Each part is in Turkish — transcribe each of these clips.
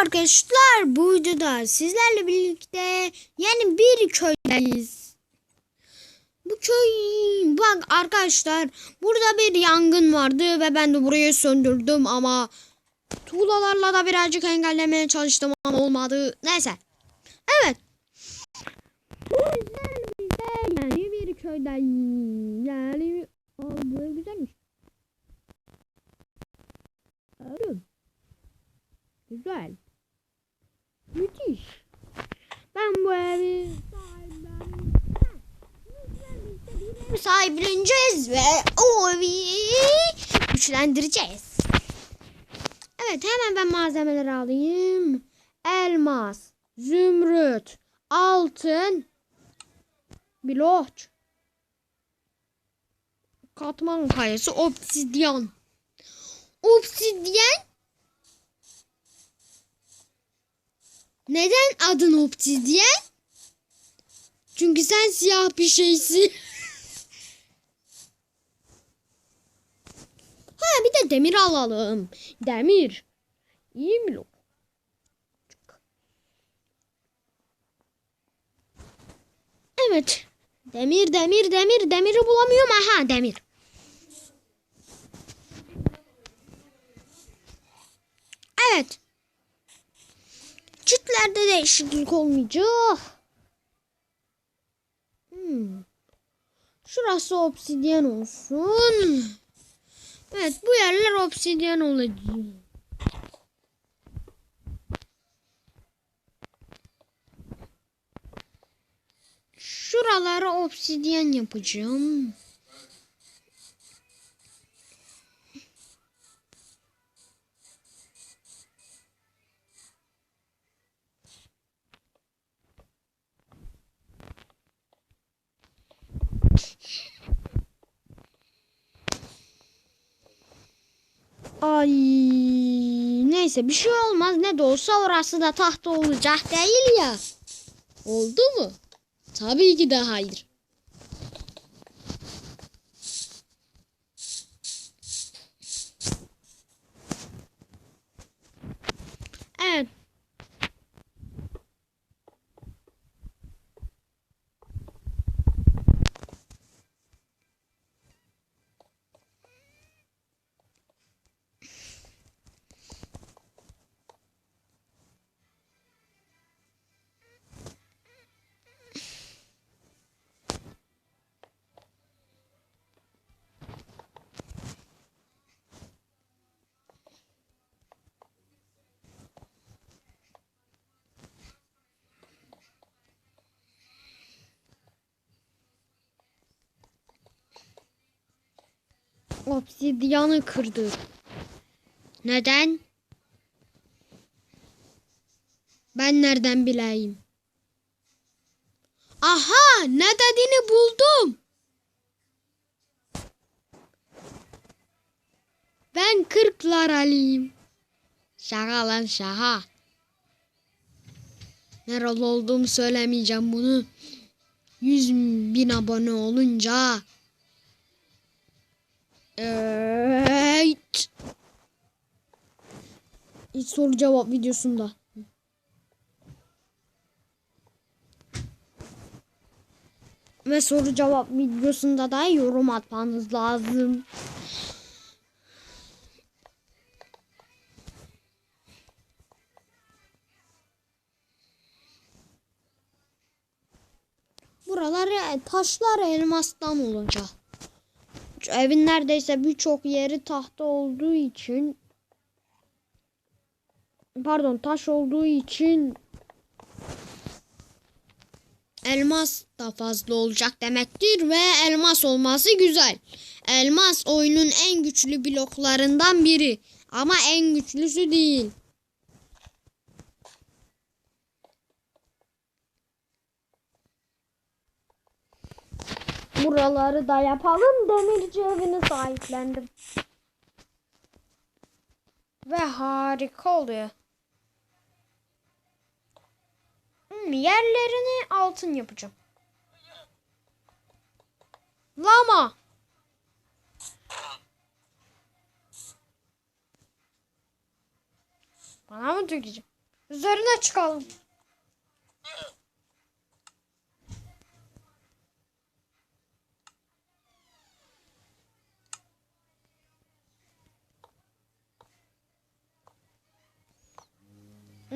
arkadaşlar bu videoda sizlerle birlikte yani bir köydeyiz. Bu köy bak arkadaşlar burada bir yangın vardı ve ben de burayı söndürdüm ama tuğlalarla da birazcık engellemeye çalıştım ama olmadı. Neyse. Evet. Bu yüzden bize yani bir köydeyiz. Yani ev güzelmiş. Evet. Güzel. Müthiş. Ben bu evi sahipleneceğiz ve o evi güçlendireceğiz. Evet hemen ben malzemeleri alayım. Elmas, zümrüt, altın, bloç, katman kayası, obsidyen. Obsidyen Neden adın obsidyen? Çünkü sen siyah bir şeysin. ha bir de demir alalım. Demir. İyi mi lo? Evet. Demir, demir, demir. Demiri bulamıyorum. Aha demir. Evet. Çitlerde değişiklik olmayacak. Hmm. Şurası obsidyen olsun. Evet bu yerler obsidyen olacak. Şuraları obsidyen yapacağım. Ay neyse bir şey olmaz ne de olsa orası da tahta olacak değil ya. Oldu mu? Tabii ki de hayır. Evet. Obsidyanı kırdı. Neden? Ben nereden bileyim? Aha ne dediğini buldum. Ben kırklar alayım. Şaka lan şaka. Nerede olduğumu söylemeyeceğim bunu. 100 bin abone olunca Evet. İlk soru cevap videosunda. Ve soru cevap videosunda da yorum atmanız lazım. Buralar e, taşlar elmastan olacak. Evin neredeyse birçok yeri tahta olduğu için pardon taş olduğu için elmas da fazla olacak demektir ve elmas olması güzel. Elmas oyunun en güçlü bloklarından biri ama en güçlüsü değil. Buraları da yapalım. Demirci evini sahiplendim. Ve harika oluyor. Hmm, yerlerini altın yapacağım. Lama. Bana mı dökeceğim? Üzerine çıkalım.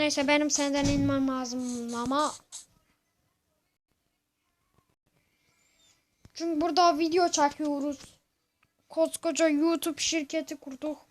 Neyse benim senden inmem lazım ama Çünkü burada video çekiyoruz. Koskoca YouTube şirketi kurduk.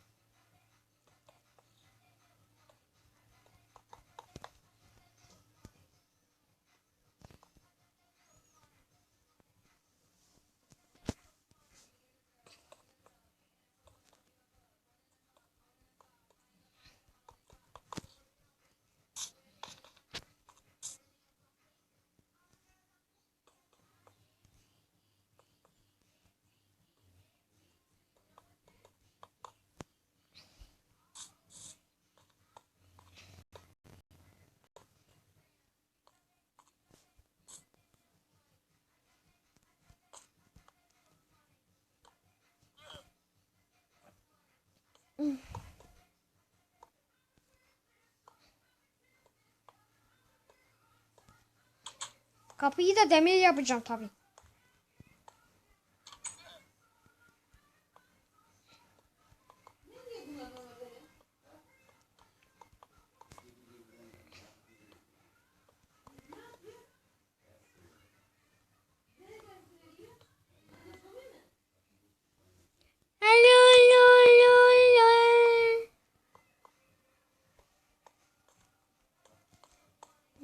Kapıyı da demir yapacağım alo.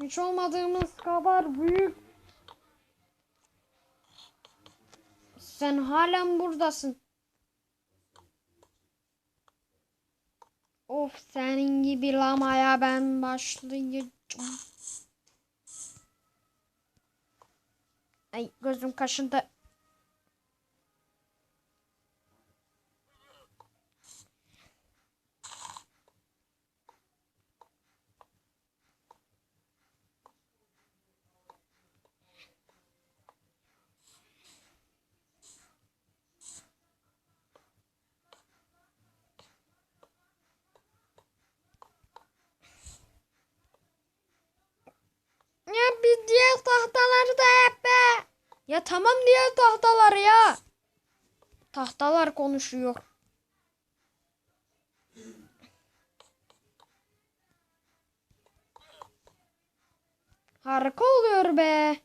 Hiç olmadığımız kadar büyük. Sen halen buradasın. Of senin gibi lamaya ben başlayacağım. Ay gözüm kaşındı. Ya bir diğer tahtaları da yap be. Ya tamam diğer tahtaları ya. Tahtalar konuşuyor. Harika oluyor be.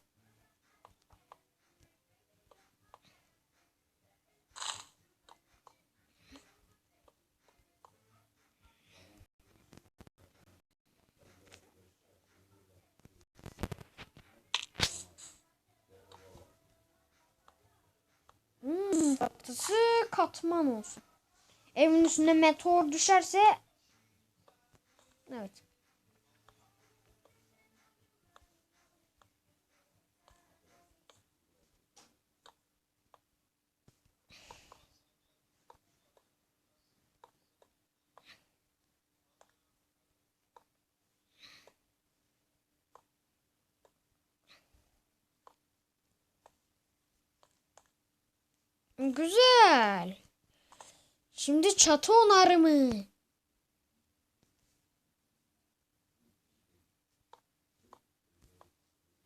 Tatlısı katman olsun. Evin üstüne meteor düşerse Evet. Güzel. Şimdi çatı onarımı.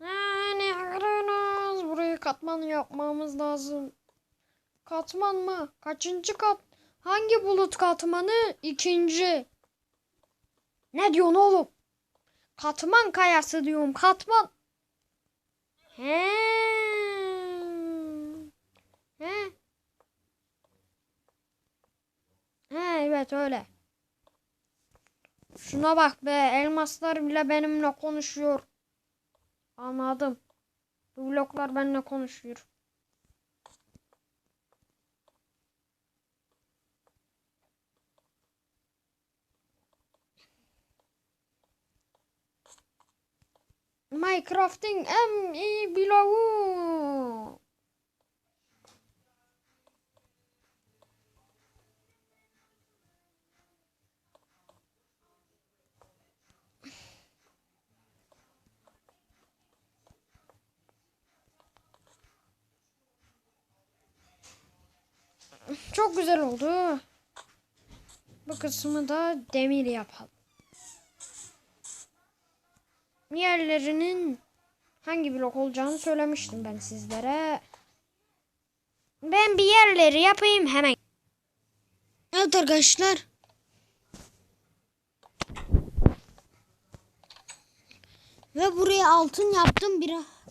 Yani arıyoruz. Burayı katman yapmamız lazım. Katman mı? Kaçıncı kat? Hangi bulut katmanı? İkinci. Ne diyorsun oğlum? Katman kayası diyorum. Katman. He. He. He evet öyle. Şuna bak be elmaslar bile benimle konuşuyor. Anladım. Bu bloklar benimle konuşuyor. Minecraft'in en iyi bloğu. Çok güzel oldu. Bu kısmı da demir yapalım. yerlerinin hangi blok olacağını söylemiştim ben sizlere. Ben bir yerleri yapayım hemen. Evet arkadaşlar. Ve buraya altın yaptım bir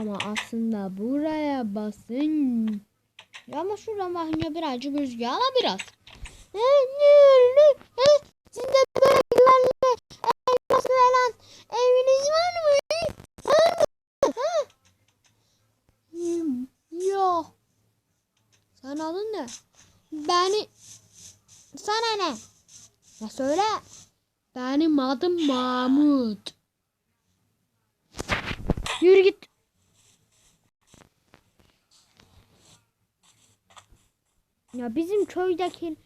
Ama aslında buraya basın. Ya ama şuradan bakınca birazcık gözüküyor ama biraz. He, Sizde böyle güvenli elmas falan eviniz var mı? Hmm, Yok. Sen adın ne? Beni... Sana ne? Ya söyle. Benim adım Mahmut. Yürü git. Ya bizim köydeki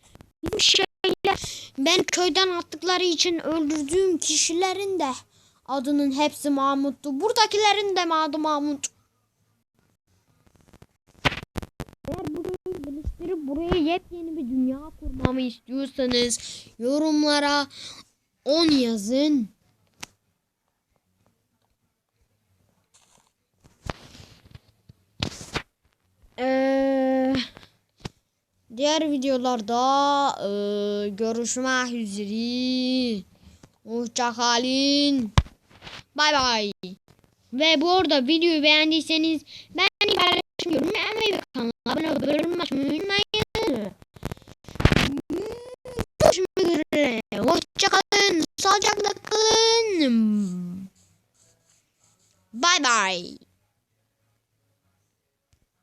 bizim şeyler ben köyden attıkları için öldürdüğüm kişilerin de adının hepsi Mahmut'tu. Buradakilerin de adı Mahmut? Eğer bu köyü buraya yepyeni bir dünya kurmamı istiyorsanız yorumlara 10 yazın. Diğer videolarda eee, görüşmek üzere. Hoşçakalın. Bay bay. Ve bu arada videoyu beğendiyseniz beğeni paylaşmayı unutmayın ve kanala abone olmayı unutmayın. Görüşmek üzere. Hoşçakalın. Sağlıcakla kalın. Bay bay.